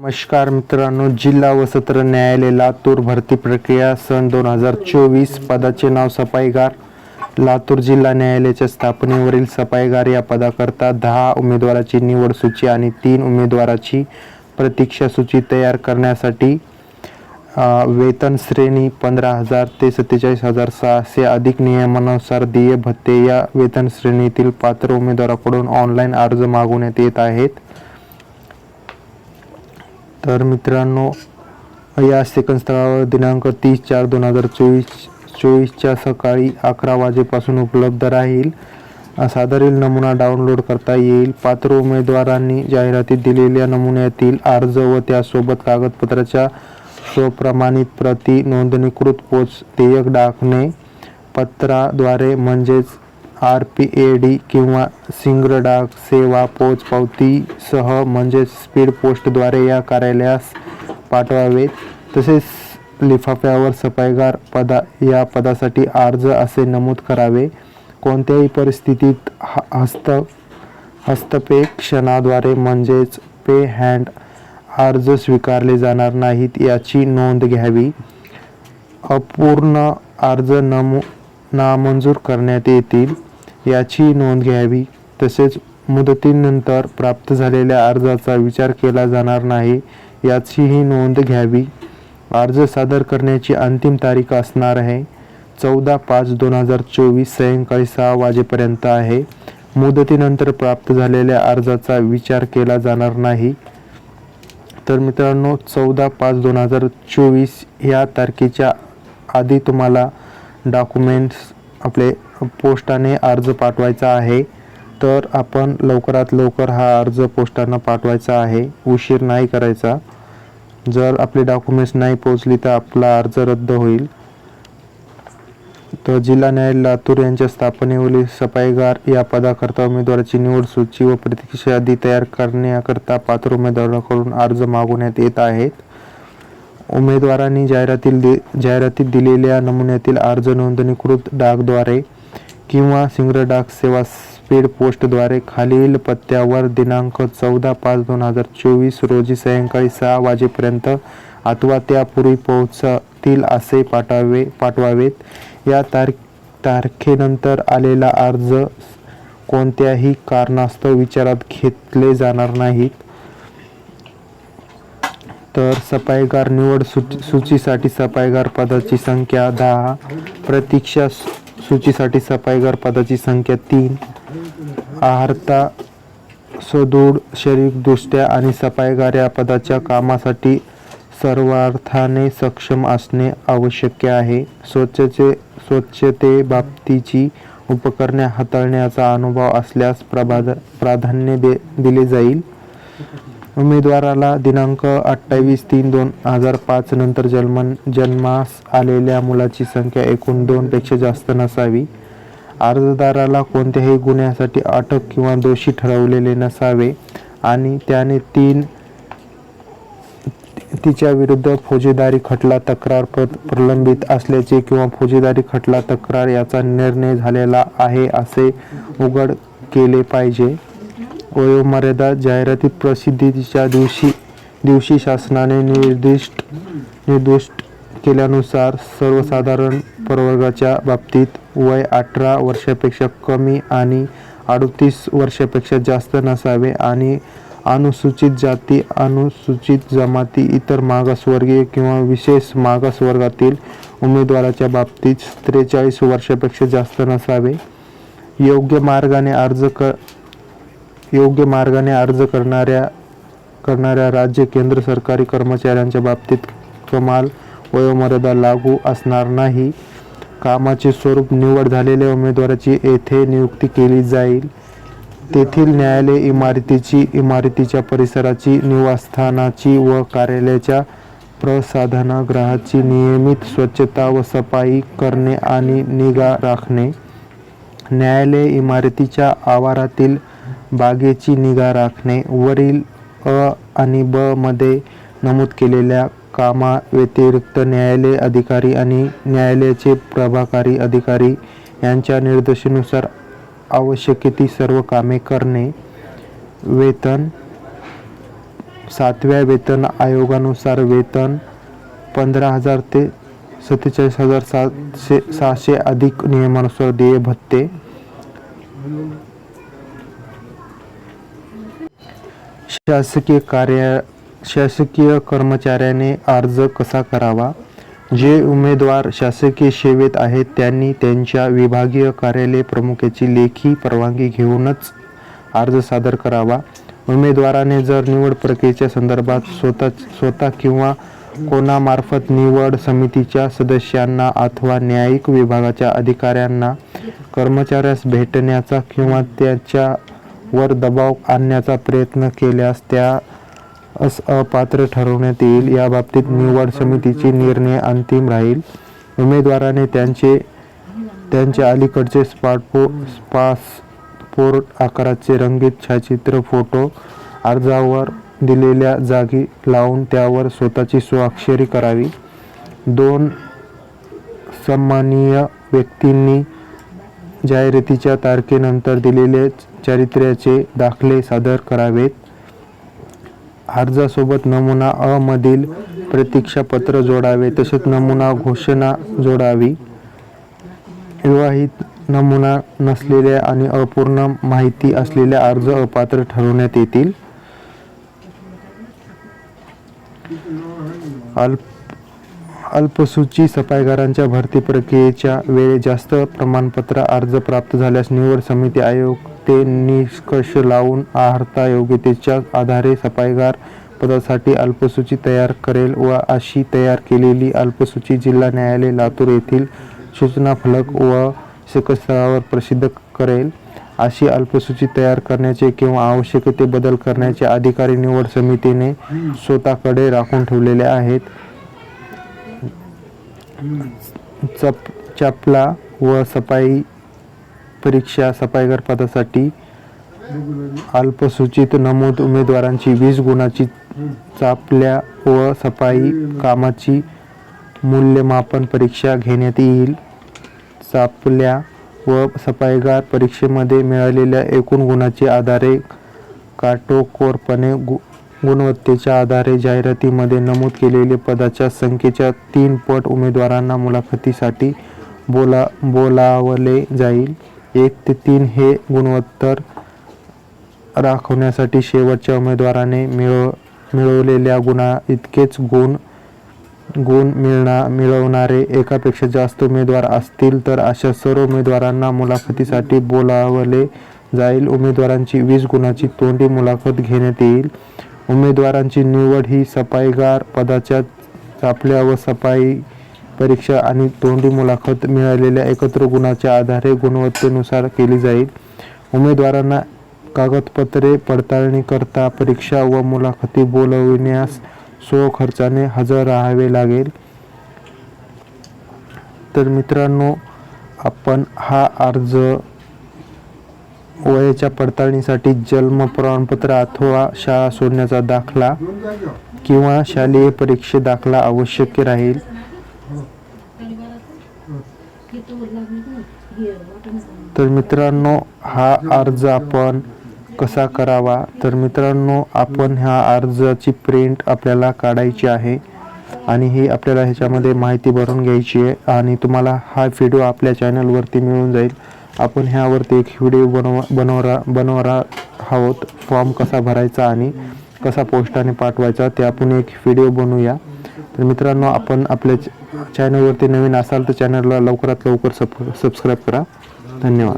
नमस्कार मित्रांनो जिल्हा व सत्र न्यायालय लातूर भरती प्रक्रिया सन दोन हजार चोवीस पदाचे नाव सफाईगार. लातूर जिल्हा न्यायालयाच्या स्थापनेवरील सफाईगार या पदाकरता दहा उमेदवाराची निवड सूची आणि तीन उमेदवाराची प्रतीक्षा सूची तयार करण्यासाठी वेतन श्रेणी पंधरा हजार ते सत्तेचाळीस हजार सहाशे अधिक नियमानुसार देय भत्ते या वेतन श्रेणीतील पात्र उमेदवाराकडून ऑनलाईन अर्ज मागवण्यात येत आहेत. तर मित्रांनो या स्थळावर दिनांक तीस चार दोन हजार चोवीस चोवीसच्या सकाळी अकरा वाजेपासून उपलब्ध राहील. सादरील नमुना डाउनलोड करता येईल. पात्र उमेदवारांनी जाहिरातीत दिलेल्या नमुन्यातील अर्ज व त्यासोबत कागदपत्राच्या स्वप्रमाणित प्रती नोंदणीकृत पोच देयक डाकणे पत्राद्वारे म्हणजेच आर पी ए डी किंवा सिंग्र डाक सेवा पोच पावतीसह म्हणजेच स्पीड पोस्टद्वारे या कार्यालयास पाठवावेत. तसेच लिफाफ्यावर सफाईगार पदा या पदासाठी अर्ज असे नमूद करावे. कोणत्याही परिस्थितीत ह- हस्त हस्तपेक्षणाद्वारे म्हणजेच पे हँड अर्ज स्वीकारले जाणार नाहीत याची नोंद घ्यावी. अपूर्ण अर्ज नमू नामंजूर करण्यात येतील. याची नोंद घ्यावी. तसेच मुदतीनंतर प्राप्त झालेल्या अर्जाचा विचार केला जाणार नाही याचीही नोंद घ्यावी. अर्ज सादर करण्याची अंतिम तारीख असणार आहे. चौदा पाच दोन हजार चोवीस सायंकाळी सहा वाजेपर्यंत आहे. मुदतीनंतर प्राप्त झालेल्या अर्जाचा विचार केला जाणार नाही. तर मित्रांनो चौदा पाच दोन हजार चोवीस या तारखेच्या आधी तुम्हाला डॉक्युमेंट्स आपले पोस्टाने अर्ज पाठवायचा आहे तर आपण लवकरात लवकर हा अर्ज पोस्टानं पाठवायचा आहे. उशीर नाही करायचा. जर आपले डॉक्युमेंट्स नाही पोहोचली तर आपला अर्ज रद्द होईल. तर जिल्हा न्यायालय लातूर यांच्या स्थापनेवरील सफाईगार या पदाकरता उमेदवाराची निवड सूची व प्रतीक्षा यादी तयार करण्याकरता पात्र उमेदवाराकडून अर्ज मागवण्यात येत आहेत. उमेदवारांनी जाहिरातील दि जाहिरातीत दिलेल्या नमुन्यातील अर्ज नोंदणीकृत डाकद्वारे किंवा सिंग्र डाक सेवा स्पीड पोस्टद्वारे खालील पत्त्यावर दिनांक चौदा पाच दोन हजार चोवीस रोजी सायंकाळी सहा वाजेपर्यंत अथवा त्यापूर्वी पोहोचतील असे पाठवावे पाठवावेत. या तार तारखेनंतर आलेला अर्ज कोणत्याही कारणास्तव विचारात घेतले जाणार नाहीत. तर सफाईगार निवड सूची सूचीसाठी सफाईगार पदाची संख्या दहा. प्रतीक्षा सूचीसाठी सफाईगार पदाची संख्या तीन. आहारता सदृढ शारीरिकदृष्ट्या आणि सफाईगार या पदाच्या कामासाठी सर्वार्थाने सक्षम असणे आवश्यक आहे. स्वच्छचे स्वच्छते बाबतीची उपकरणे हाताळण्याचा अनुभव असल्यास प्रभाद प्राधान्य दे दिले जाईल. उमेदवाराला दिनांक अठ्ठावीस तीन दोन हजार पाच नंतर जन्म जन्मास आलेल्या मुलाची संख्या एकूण दोनपेक्षा जास्त नसावी. अर्जदाराला कोणत्याही गुन्ह्यासाठी अटक किंवा दोषी ठरवलेले नसावे आणि त्याने तीन तिच्या विरुद्ध फौजेदारी खटला तक्रार प्रलंबित असल्याचे किंवा फौजेदारी खटला तक्रार याचा निर्णय झालेला आहे असे उघड केले पाहिजे. वयोमर्यादा जाहिराती प्रसिद्धीच्या दिवशी दिवशी शासनाने निर्दिष्ट निर्दिष्ट केल्यानुसार सर्वसाधारण प्रवर्गाच्या बाबतीत वय अठरा वर्षापेक्षा कमी आणि अडतीस वर्षापेक्षा जास्त नसावे आणि अनुसूचित जाती अनुसूचित जमाती इतर मागासवर्गीय किंवा विशेष मागासवर्गातील उमेदवाराच्या बाबतीत त्रेचाळीस वर्षापेक्षा जास्त नसावे. योग्य मार्गाने अर्ज क योग्य मार्गाने अर्ज करणाऱ्या करणाऱ्या राज्य केंद्र सरकारी कर्मचाऱ्यांच्या बाबतीत कमाल वयोमर्यादा लागू असणार नाही. कामाचे स्वरूप निवड झालेल्या उमेदवाराची येथे नियुक्ती केली जाईल. तेथील न्यायालय इमारतीची इमारतीच्या परिसराची निवासस्थानाची व कार्यालयाच्या प्रसाधनागृहाची नियमित स्वच्छता व सफाई करणे आणि निगा राखणे. न्यायालय इमारतीच्या आवारातील बागेची निगा राखणे वरील अ आणि ब मध्ये नमूद केलेल्या कामाव्यतिरिक्त न्यायालय अधिकारी आणि न्यायालयाचे प्रभाकारी अधिकारी यांच्या निर्देशानुसार आवश्यक ती सर्व कामे करणे. वेतन सातव्या वेतन आयोगानुसार वेतन पंधरा हजार ते सत्तेचाळीस हजार सातशे सहाशे अधिक नियमानुसार देय भत्ते. शासकीय कार्य शासकीय कर्मचाऱ्याने अर्ज कसा करावा? जे उमेदवार शासकीय सेवेत आहेत त्यांनी त्यांच्या विभागीय कार्यालय प्रमुखाची लेखी परवानगी घेऊनच अर्ज सादर करावा. उमेदवाराने जर निवड प्रक्रियेच्या संदर्भात स्वतः स्वतः किंवा कोणामार्फत निवड समितीच्या सदस्यांना अथवा न्यायिक विभागाच्या अधिकाऱ्यांना कर्मचाऱ्यास भेटण्याचा किंवा त्याच्या वर दबाव आणण्याचा प्रयत्न केल्यास त्या अस अपात्र ठरवण्यात येईल. याबाबतीत निवड समितीची निर्णय अंतिम राहील. उमेदवाराने त्यांचे त्यांचे अलीकडचे स्मार्टफो पासपोर्ट आकाराचे रंगीत छायाचित्र फोटो अर्जावर दिलेल्या जागी लावून त्यावर स्वतःची स्वाक्षरी करावी. दोन सन्माननीय व्यक्तींनी जाहिरातीच्या तारखेनंतर दिलेले चारित्र्याचे दाखले सादर करावेत. अर्जासोबत नमुना अ मधील प्रतीक्षापत्र जोडावे तसेच नमुना घोषणा जोडावी. विवाहित नमुना नसलेल्या आणि अपूर्ण माहिती असलेल्या अर्ज अपात्र ठरवण्यात येतील. अल्प अल्पसूची सफाईगारांच्या भरती प्रक्रियेच्या वेळी जास्त प्रमाणपत्र अर्ज प्राप्त झाल्यास निवड समिती आयोग ते निष्कर्ष लावून आहारता योग्यतेच्या आधारे सफाईगार पदासाठी अल्पसूची तयार करेल व अशी तयार केलेली अल्पसूची जिल्हा न्यायालय लातूर येथील सूचना फलक व शिखरस्थळावर प्रसिद्ध करेल. अशी अल्पसूची तयार करण्याचे किंवा आवश्यक ते बदल करण्याचे अधिकारी निवड समितीने स्वतःकडे राखून ठेवलेले आहेत. चप चपला व सफाई परीक्षा सफाईगार पदासाठी अल्पसूचित नमूद उमेदवारांची वीस गुणाची चापल्या व सफाई कामाची मूल्यमापन परीक्षा घेण्यात येईल. चापल्या व सफाईगार परीक्षेमध्ये मिळालेल्या एकूण गुणाचे आधारे काटोकोरपणे गु गुणवत्तेच्या आधारे जाहिरातीमध्ये नमूद केलेले पदाच्या संख्येच्या तीन पट उमेदवारांना मुलाखतीसाठी बोला बोलावले जाईल. एक ते तीन हे गुणोत्तर राखवण्यासाठी शेवटच्या उमेदवाराने मिळव मिळवलेल्या गुणा इतकेच गुण गुण मिळणार मिळवणारे एकापेक्षा जास्त उमेदवार असतील तर अशा सर्व उमेदवारांना मुलाखतीसाठी बोलावले जाईल. उमेदवारांची वीस गुणाची तोंडी मुलाखत घेण्यात येईल. उमेदवारांची निवड ही सफाईगार पदाच्या चापल्या व सफाई परीक्षा आणि तोंडी मुलाखत मिळालेल्या एकत्र गुणाच्या आधारे गुणवत्तेनुसार केली जाईल. उमेदवारांना कागदपत्रे पडताळणी करता परीक्षा व मुलाखती बोलविण्यास स्वखर्चाने हजर राहावे लागेल. तर मित्रांनो आपण हा अर्ज वयाच्या पडताळणीसाठी जन्म प्रमाणपत्र अथवा शाळा सोडण्याचा दाखला किंवा शालेय परीक्षे दाखला आवश्यक राहील. तर मित्रांनो हा अर्ज आपण कसा करावा? तर मित्रांनो आपण ह्या अर्जाची प्रिंट आपल्याला काढायची आहे आणि ही आपल्याला ह्याच्यामध्ये माहिती भरून घ्यायची आहे आणि तुम्हाला हा व्हिडिओ आपल्या चॅनलवरती मिळून जाईल. आपण ह्यावरती एक व्हिडिओ बनव बनवरा बनवणार आहोत. फॉर्म कसा भरायचा आणि कसा पोस्टाने पाठवायचा ते आपण एक व्हिडिओ बनवूया. तर मित्रांनो आपण आपल्या चॅनलवरती नवीन असाल तर चॅनलला लवकरात लवकर सब सबस्क्राईब करा. धन्यवाद.